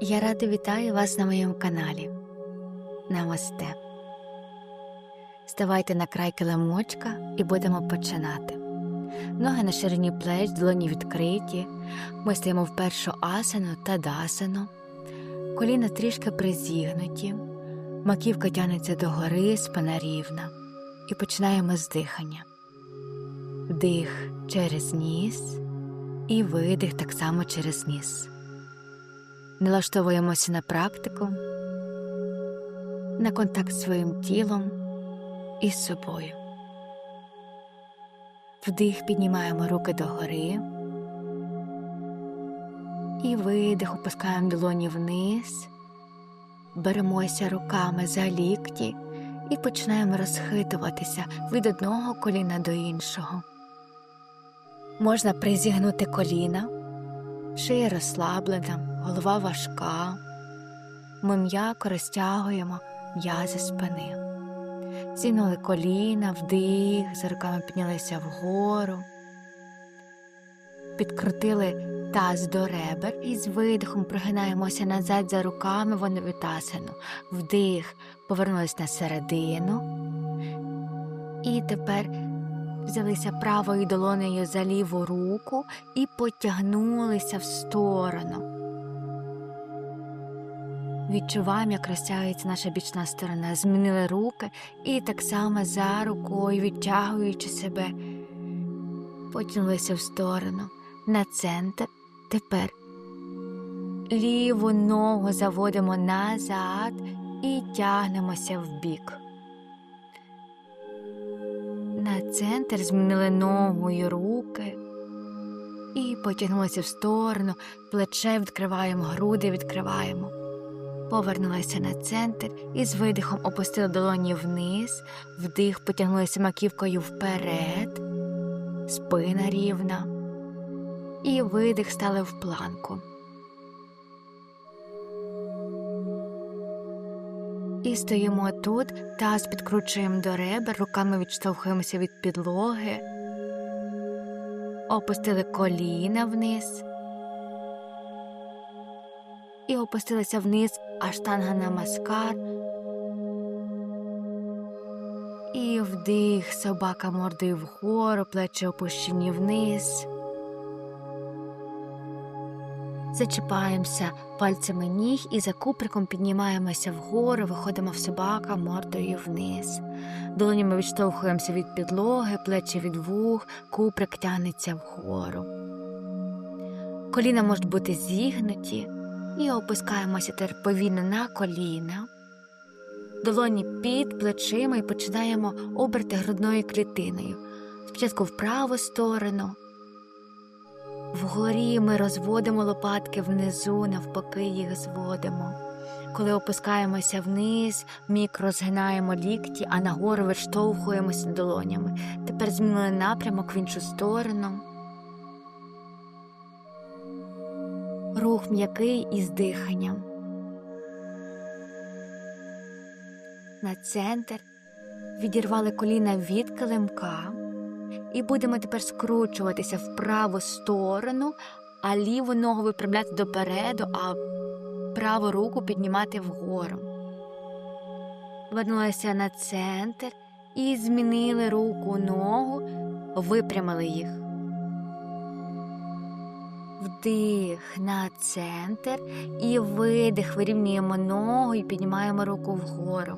Я рада вітаю вас на моєму каналі. Намасте. Ставайте на край килимочка і будемо починати. Ноги на ширині плеч, долоні відкриті. Ми стоїмо в першу асану та дасану. Коліна трішки призігнуті, маківка тягнеться догори, спина рівна. І починаємо з дихання. Вдих через ніс і видих так само через ніс. Налаштовуємося на практику, на контакт з своїм тілом і з собою. Вдих піднімаємо руки догори і видих опускаємо долоні вниз, беремося руками за лікті і починаємо розхитуватися від одного коліна до іншого. Можна призігнути коліна, шия розслаблена, голова важка. Ми м'яко розтягуємо м'язи спини. Зігнули коліна, вдих, за руками піднялися вгору, підкрутили таз до ребер і з видихом прогинаємося назад за руками вони витасану. Вдих, повернулись на середину. І тепер взялися правою долонею за ліву руку і потягнулися в сторону. Відчуваємо, як розтягується наша бічна сторона. Змінили руки і так само за рукою, відтягуючи себе, потягнулися в сторону, на центр. Тепер ліву ногу заводимо назад і тягнемося в бік. На центр змінили ногу і руки і потягнулися в сторону, плече відкриваємо, груди відкриваємо. Повернулися на центр і з видихом опустили долоні вниз, вдих, потягнулися маківкою вперед, спина рівна, і видих стали в планку. І стоїмо тут, таз підкручуємо до ребер, руками відштовхуємося від підлоги, опустили коліна вниз і опустилися вниз аштанга намаскар. І вдих, собака мордою вгору, плечі опущені вниз. Зачіпаємося пальцями ніг і за куприком піднімаємося вгору, виходимо в собака мордою вниз. Долонями відштовхуємося від підлоги, плечі від вух, куприк тягнеться вгору. Коліна можуть бути зігнуті і опускаємося тепер повільно на коліна. Долоні під плечима і починаємо оберти грудною клітиною. Спочатку в праву сторону. Вгорі ми розводимо лопатки внизу, навпаки їх зводимо. Коли опускаємося вниз, мікро згинаємо лікті, а нагору виштовхуємося долонями. Тепер змінили напрямок в іншу сторону. Рух м'який із диханням. На центр відірвали коліна від килимка. І будемо тепер скручуватися в праву сторону, а ліву ногу виправляти допереду, а праву руку піднімати вгору. Вернулися на центр і змінили руку ногу, випрямили їх. Вдих на центр і видих, вирівнюємо ногу і піднімаємо руку вгору.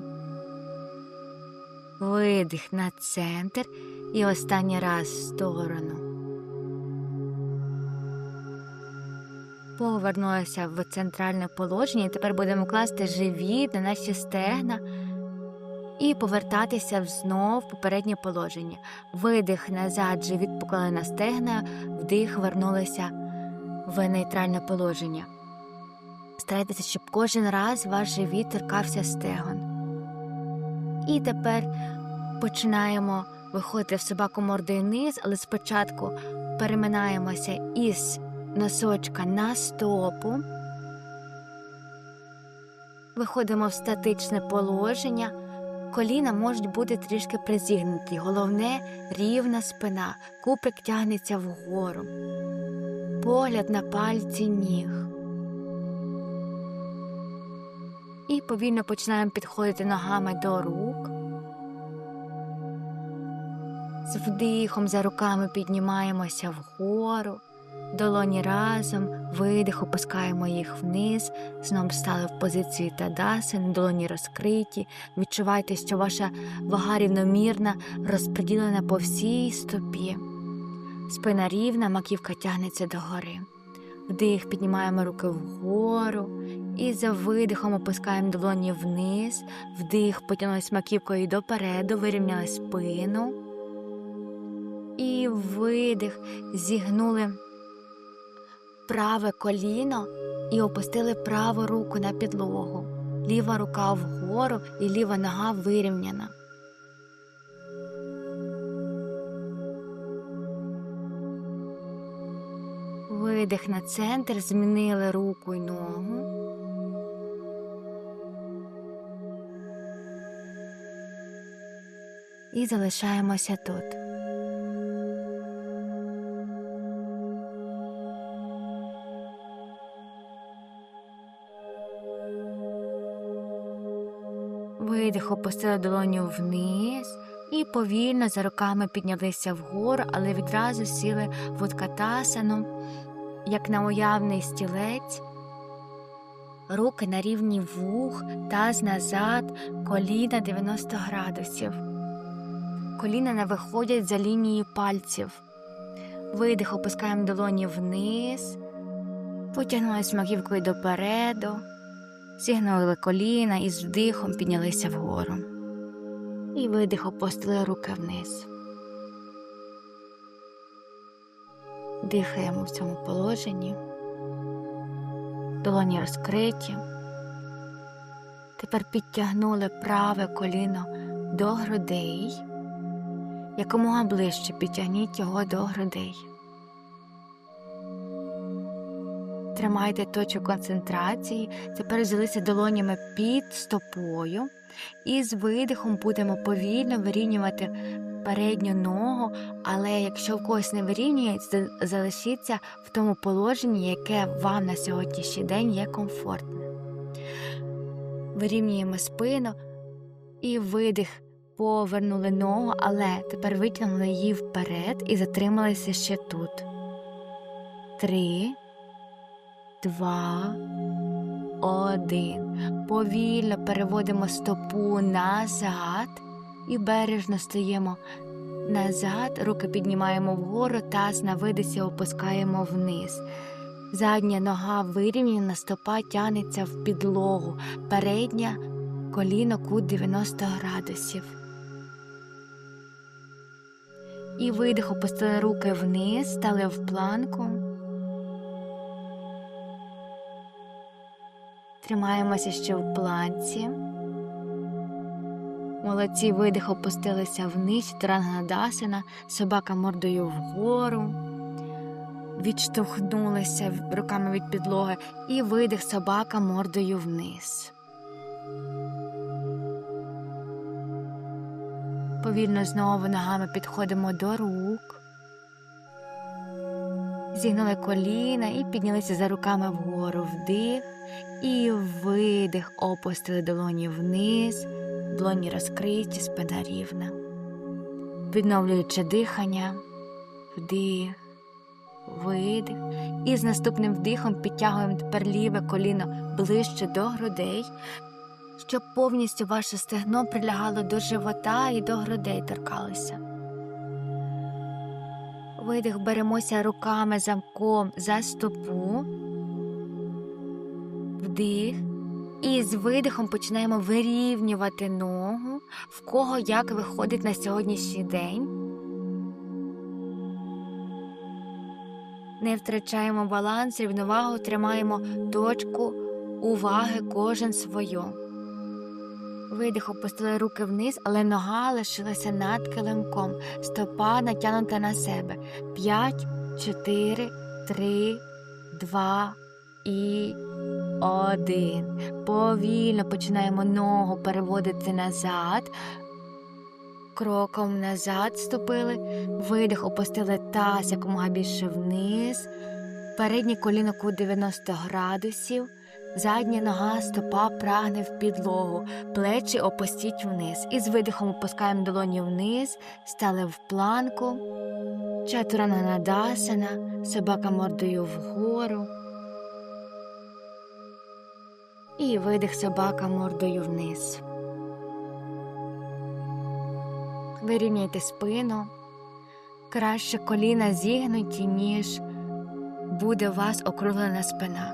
Видих на центр і останній раз в сторону. Повернулися в центральне положення. і Тепер будемо класти живіт на наші стегна і повертатися знов в попереднє положення. Видих назад, живіт поклали на стегна, вдих, вернулися в нейтральне положення. Старайтеся, щоб кожен раз ваш живіт торкався стегон. І тепер починаємо виходити в собаку мордою низ, але спочатку переминаємося із носочка на стопу, виходимо в статичне положення, коліна можуть бути трішки призігнуті. Головне рівна спина, купик тягнеться вгору, погляд на пальці ніг. І повільно починаємо підходити ногами до рук. З вдихом за руками піднімаємося вгору, долоні разом, видих, опускаємо їх вниз, знов стали в позиції тадасин, долоні розкриті. Відчувайте, що ваша вага рівномірна, розподілена по всій стопі. Спина рівна, маківка тягнеться догори. Вдих, піднімаємо руки вгору і за видихом опускаємо долоні вниз, вдих, потягнулись маківкою допереду, вирівняли спину. І видих, зігнули праве коліно і опустили праву руку на підлогу. Ліва рука вгору і ліва нога вирівняна. Видих на центр, змінили руку й ногу. І залишаємося тут. Видих, опустили долоню вниз і повільно за руками піднялися вгору, але відразу сіли в уткатасану, як на уявний стілець. Руки на рівні вух, таз назад, коліна 90 градусів. Коліна не виходять за лінією пальців. Видих, опускаємо долоні вниз, потягнулись маківкою допереду, зігнули коліна і з вдихом піднялися вгору. І видих, опустили руки вниз. Дихаємо в цьому положенні. Долоні розкриті. Тепер підтягнули праве коліно до грудей. Якомога ближче підтягніть його до грудей. Тримайте точку концентрації. Тепер взялися долонями під стопою. І з видихом будемо повільно вирівнювати передню ногу, але якщо в когось не вирівнюється, залишіться в тому положенні, яке вам на сьогоднішній день є комфортне. Вирівнюємо спину і видих. Повернули ногу, але тепер витягнули її вперед і затрималися ще тут. Три, два, один. Повільно переводимо стопу назад і бережно стоїмо назад, руки піднімаємо вгору, таз на видисі опускаємо вниз. Задня нога вирівняна, стопа тягнеться в підлогу, передня коліно кут 90 градусів. І видих опустили руки вниз, стали в планку. Тримаємося ще в планці. Молодці видих опустилися вниз, Трангадасана, собака мордою вгору, відштовхнулися руками від підлоги і видих собака мордою вниз. Повільно знову ногами підходимо до рук, зігнули коліна і піднялися за руками вгору. Вдих і видих, опустили долоні вниз, долоні розкриті, спина рівна. Відновлюючи дихання, вдих, видих. І з наступним вдихом підтягуємо тепер ліве коліно ближче до грудей, щоб повністю ваше стегно прилягало до живота і до грудей торкалося. Видих беремося руками замком за стопу, вдих. І з видихом починаємо вирівнювати ногу, в кого як виходить на сьогоднішній день. Не втрачаємо баланс, рівновагу, тримаємо точку уваги кожен свою. Видих опустили руки вниз, але нога лишилася над килимком, стопа натягнута на себе. П'ять, чотири, три, два і один. Повільно починаємо ногу переводити назад. Кроком назад ступили, видих, опустили таз якомога більше вниз, переднє коліно кут 90 градусів, Задня нога, стопа прагне в підлогу, плечі опустіть вниз. І з видихом опускаємо долоні вниз, стали в планку. Чатурана надасана, собака мордою вгору. І видих собака мордою вниз. Вирівняйте спину. Краще коліна зігнуті, ніж буде у вас округлена спина.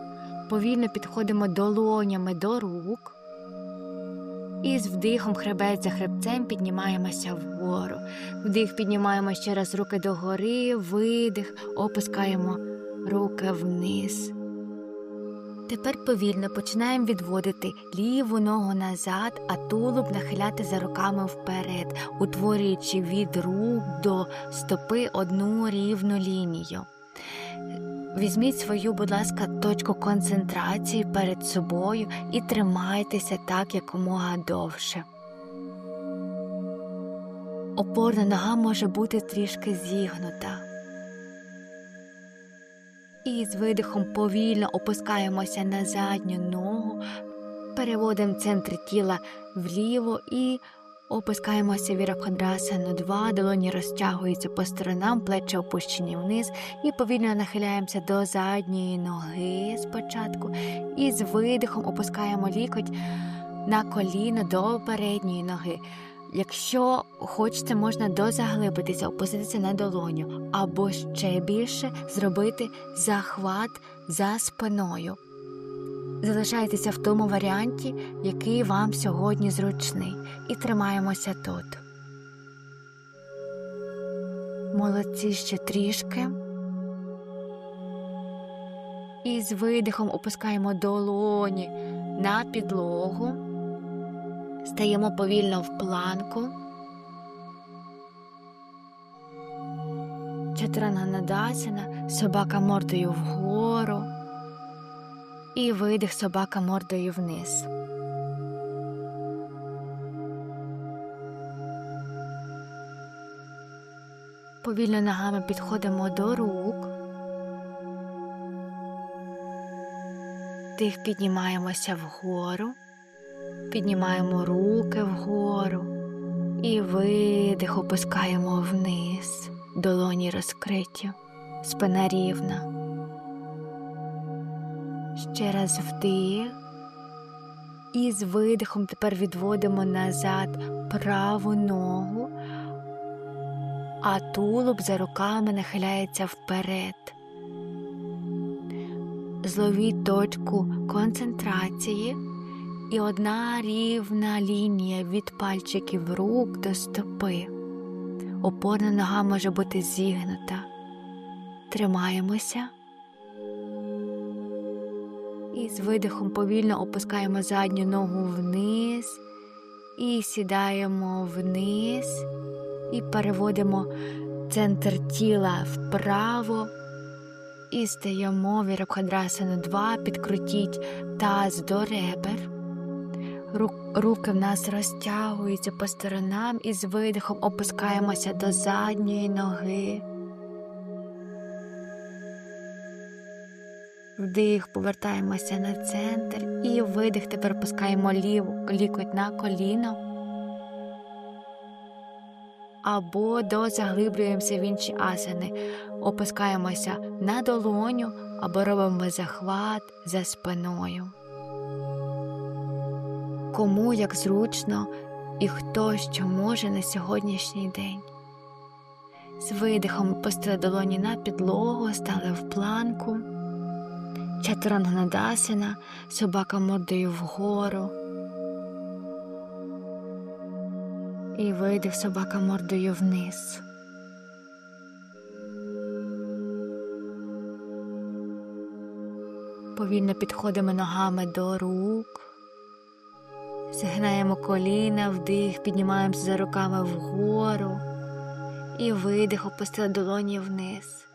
Повільно підходимо долонями до рук. І з вдихом хребець за хребцем піднімаємося вгору. Вдих піднімаємо ще раз руки догори, видих, опускаємо руки вниз. Тепер повільно починаємо відводити ліву ногу назад, а тулуб нахиляти за руками вперед, утворюючи від рук до стопи одну рівну лінію. Візьміть свою, будь ласка, точку концентрації перед собою і тримайтеся так якомога довше. Опорна нога може бути трішки зігнута. І з видихом повільно опускаємося на задню ногу, переводимо центр тіла вліво і опускаємося віракодрасану 2, долоні розтягуються по сторонам, плечі опущені вниз, і повільно нахиляємося до задньої ноги спочатку. І з видихом опускаємо лікоть на коліно до передньої ноги. Якщо хочете, можна дозаглибитися, опуститися на долоню, або ще більше зробити захват за спиною. Залишайтеся в тому варіанті, який вам сьогодні зручний, і тримаємося тут. Молодці ще трішки. І з видихом опускаємо долоні на підлогу. Стаємо повільно в планку. Чатранганадасана, собака мордою вгору. І видих собака мордою вниз. Повільно ногами підходимо до рук. Тих піднімаємося вгору. Піднімаємо руки вгору і видих опускаємо вниз, долоні розкриті, спина рівна. Ще раз вдих. І з видихом тепер відводимо назад праву ногу, а тулуб за руками нахиляється вперед. Зловіть точку концентрації і одна рівна лінія від пальчиків рук до стопи. Опорна нога може бути зігнута. Тримаємося. І з видихом повільно опускаємо задню ногу вниз і сідаємо вниз і переводимо центр тіла вправо. І стаємо віроквадрасану 2, підкрутіть таз до ребер. Руки в нас розтягуються по сторонам і з видихом опускаємося до задньої ноги. Вдих, повертаємося на центр і видих, тепер пускаємо ліву лікоть на коліно. Або дозаглиблюємося в інші асани, опускаємося на долоню або робимо захват за спиною. Кому як зручно і хто що може на сьогоднішній день. З видихом опустили долоні на підлогу, стали в планку. Чатуранганадасана, собака мордою вгору. І видих собака мордою вниз. Повільно підходимо ногами до рук, згинаємо коліна, вдих, піднімаємося за руками вгору і видих, опустили долоні вниз.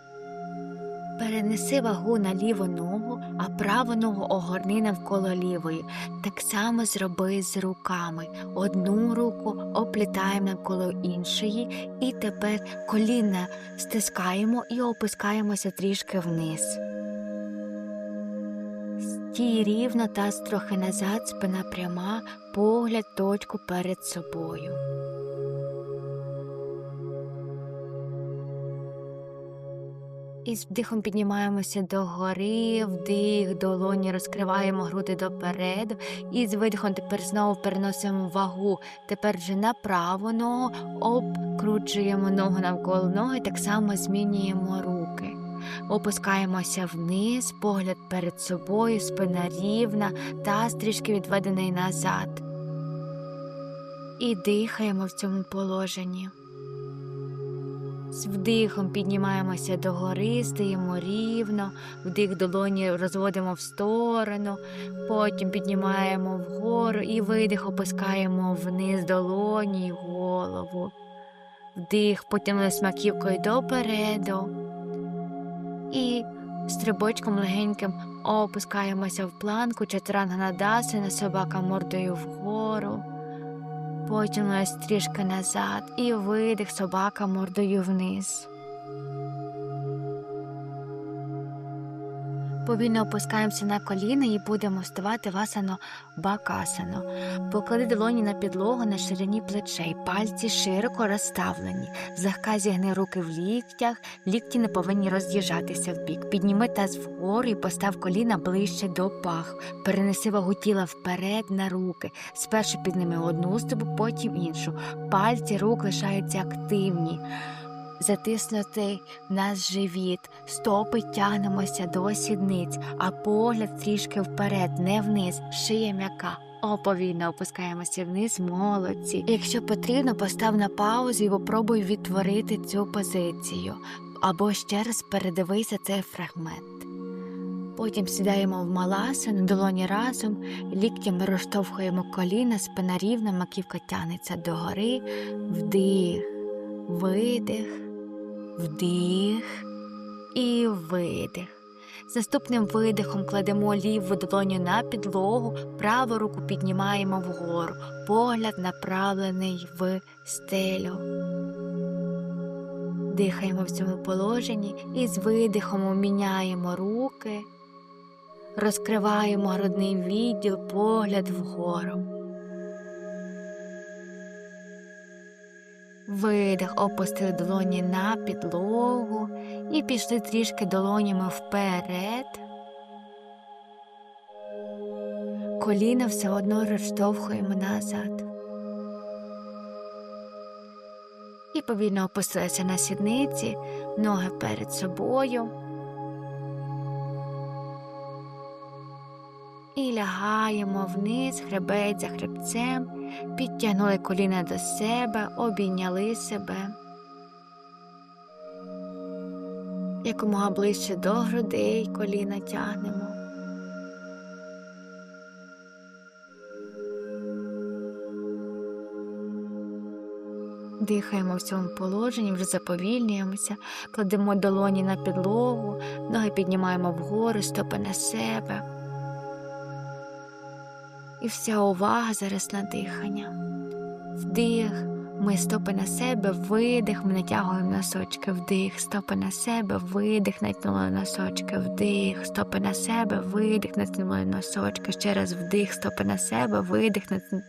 Перенеси вагу на ліву ногу, а праву ногу огорни навколо лівої. Так само зроби з руками. Одну руку оплітаємо навколо іншої, і тепер коліна стискаємо і опускаємося трішки вниз. Стій рівно, таз трохи назад, спина пряма, погляд точку перед собою. І з вдихом піднімаємося догори, вдих, долоні розкриваємо груди допереду. І з видихом тепер знову переносимо вагу. Тепер вже на праву ногу, обкручуємо ногу навколо ноги, так само змінюємо руки. Опускаємося вниз, погляд перед собою, спина рівна, таз трішки відведений назад. І дихаємо в цьому положенні. З вдихом піднімаємося догори, стаємо рівно, вдих долоні розводимо в сторону, потім піднімаємо вгору і видих опускаємо вниз долоні й голову. Вдих, потягнули маківкою допереду. І стрибочком легеньким опускаємося в планку, чатурангнадасина, собака мордою вгору. Потягнулась трішки назад і видих собака мордою вниз. Повільно опускаємося на коліна і будемо вставати в асану бакасану. Поклади долоні на підлогу на ширині плечей, пальці широко розставлені, злегка зігни руки в ліктях, лікті не повинні роз'їжджатися в бік. Підніми таз вгору і постав коліна ближче до пах. Перенеси вагу тіла вперед на руки. Спершу підними одну стопу, потім іншу. Пальці рук лишаються активні затиснутий в нас живіт, стопи тягнемося до сідниць, а погляд трішки вперед, не вниз, шия м'яка. Оповільно опускаємося вниз, молодці. Якщо потрібно, постав на паузу і попробуй відтворити цю позицію, або ще раз передивися цей фрагмент. Потім сідаємо в маласану, долоні разом, ліктями розштовхуємо коліна, спина рівна, маківка тягнеться догори, вдих, видих вдих і видих. Наступним видихом кладемо ліву долоню на підлогу, праву руку піднімаємо вгору, погляд направлений в стелю. Дихаємо в цьому положенні і з видихом міняємо руки, розкриваємо грудний відділ, погляд вгору. Видих, опустили долоні на підлогу і пішли трішки долонями вперед. Коліна все одно розштовхуємо назад. І повільно опустилися на сідниці, ноги перед собою. І лягаємо вниз, хребець за хребцем підтягнули коліна до себе, обійняли себе. Якомога ближче до грудей коліна тягнемо. Дихаємо в цьому положенні, вже заповільнюємося, кладемо долоні на підлогу, ноги піднімаємо вгору, стопи на себе. І вся увага зараз на дихання. Вдих, ми стопи на себе, видих, ми натягуємо носочки, вдих, стопи на себе, видих, натягнули носочки, вдих, стопи на себе, видих, натягнули носочки. Ще раз вдих, стопи на себе, видих,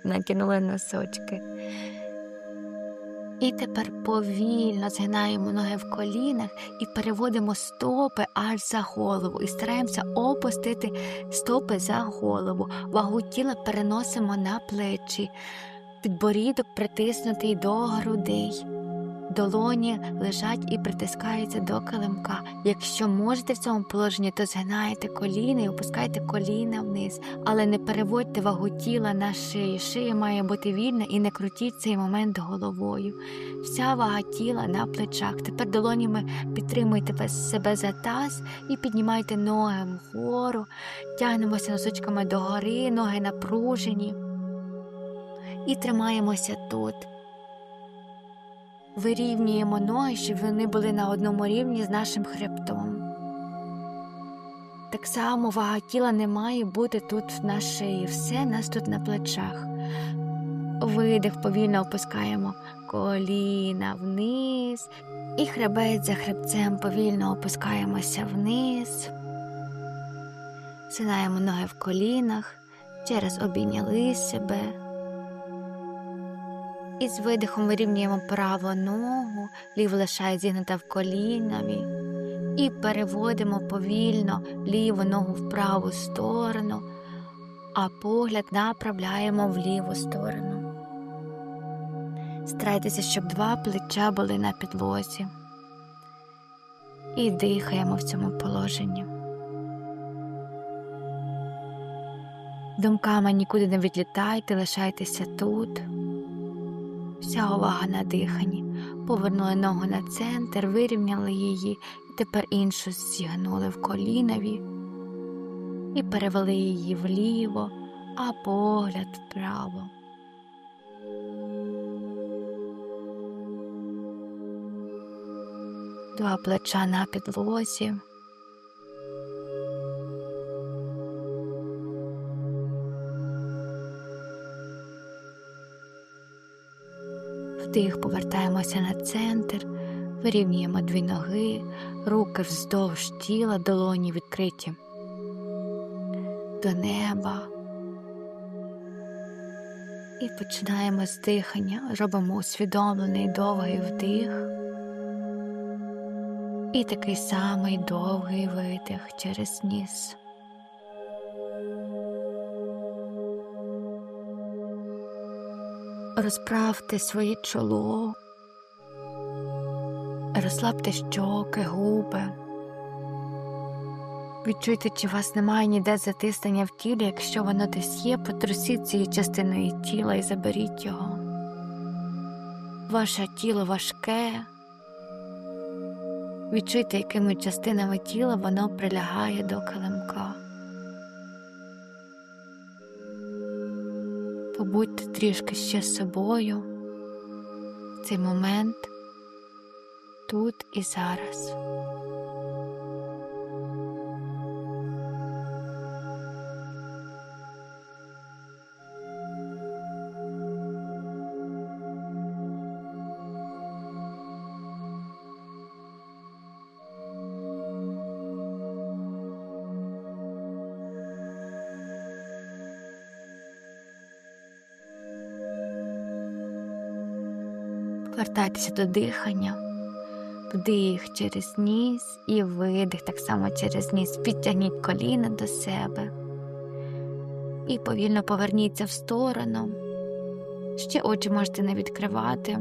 натягнули носочки. І тепер повільно згинаємо ноги в колінах і переводимо стопи аж за голову. І стараємося опустити стопи за голову. Вагу тіла переносимо на плечі, підборідок притиснутий до грудей долоні лежать і притискаються до килимка. Якщо можете в цьому положенні, то згинаєте коліна і опускайте коліна вниз, але не переводьте вагу тіла на шию. Шия має бути вільна і не крутіть цей момент головою. Вся вага тіла на плечах. Тепер долонями підтримуйте себе за таз і піднімайте ноги вгору, тягнемося носочками догори, ноги напружені. І тримаємося тут вирівнюємо ноги, щоб вони були на одному рівні з нашим хребтом. Так само вага тіла не має бути тут на шиї, все нас тут на плечах. Видих повільно опускаємо коліна вниз, і хребець за хребцем повільно опускаємося вниз. Синаємо ноги в колінах, через обійняли себе. І з видихом вирівнюємо праву ногу, ліву лишає зігнута в колінові. І переводимо повільно ліву ногу в праву сторону, а погляд направляємо в ліву сторону. Старайтеся, щоб два плеча були на підлозі. І дихаємо в цьому положенні. Думками нікуди не відлітайте, лишайтеся тут. Вся увага на диханні. Повернули ногу на центр, вирівняли її, і тепер іншу зігнули в колінові і перевели її вліво, а погляд вправо. Два плеча на підлозі. Вдих, повертаємося на центр, вирівнюємо дві ноги, руки вздовж тіла, долоні відкриті до неба. І починаємо з дихання, робимо усвідомлений довгий вдих і такий самий довгий видих через ніс. Розправте своє чоло, розслабте щоки, губи. Відчуйте, чи вас немає ніде затиснення в тілі, якщо воно десь є, потрусіть цією частиною тіла і заберіть його. Ваше тіло важке. Відчуйте, якими частинами тіла воно прилягає до килимка. Побудьте трішки ще з собою в цей момент, тут і зараз. Повертайтеся до дихання, вдих через ніс і видих так само через ніс. Підтягніть коліна до себе і повільно поверніться в сторону. Ще очі можете не відкривати.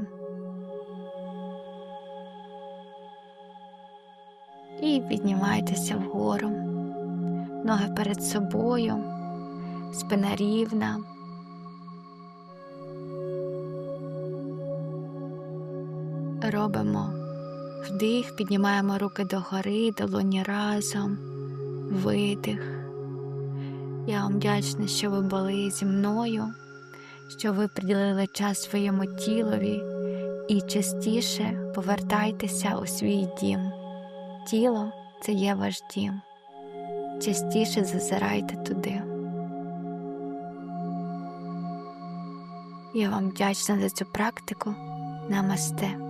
І піднімайтеся вгору, ноги перед собою, спина рівна. Робимо вдих, піднімаємо руки догори, долоні разом, видих. Я вам вдячна, що ви були зі мною, що ви приділили час своєму тілові і частіше повертайтеся у свій дім. Тіло це є ваш дім. Частіше зазирайте туди. Я вам вдячна за цю практику. Намасте.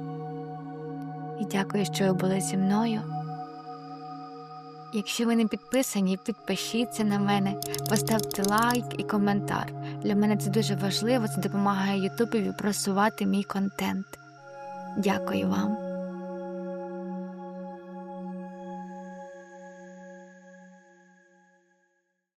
І дякую, що ви були зі мною. Якщо ви не підписані, підпишіться на мене, поставте лайк і коментар. Для мене це дуже важливо, це допомагає Ютубові просувати мій контент. Дякую вам.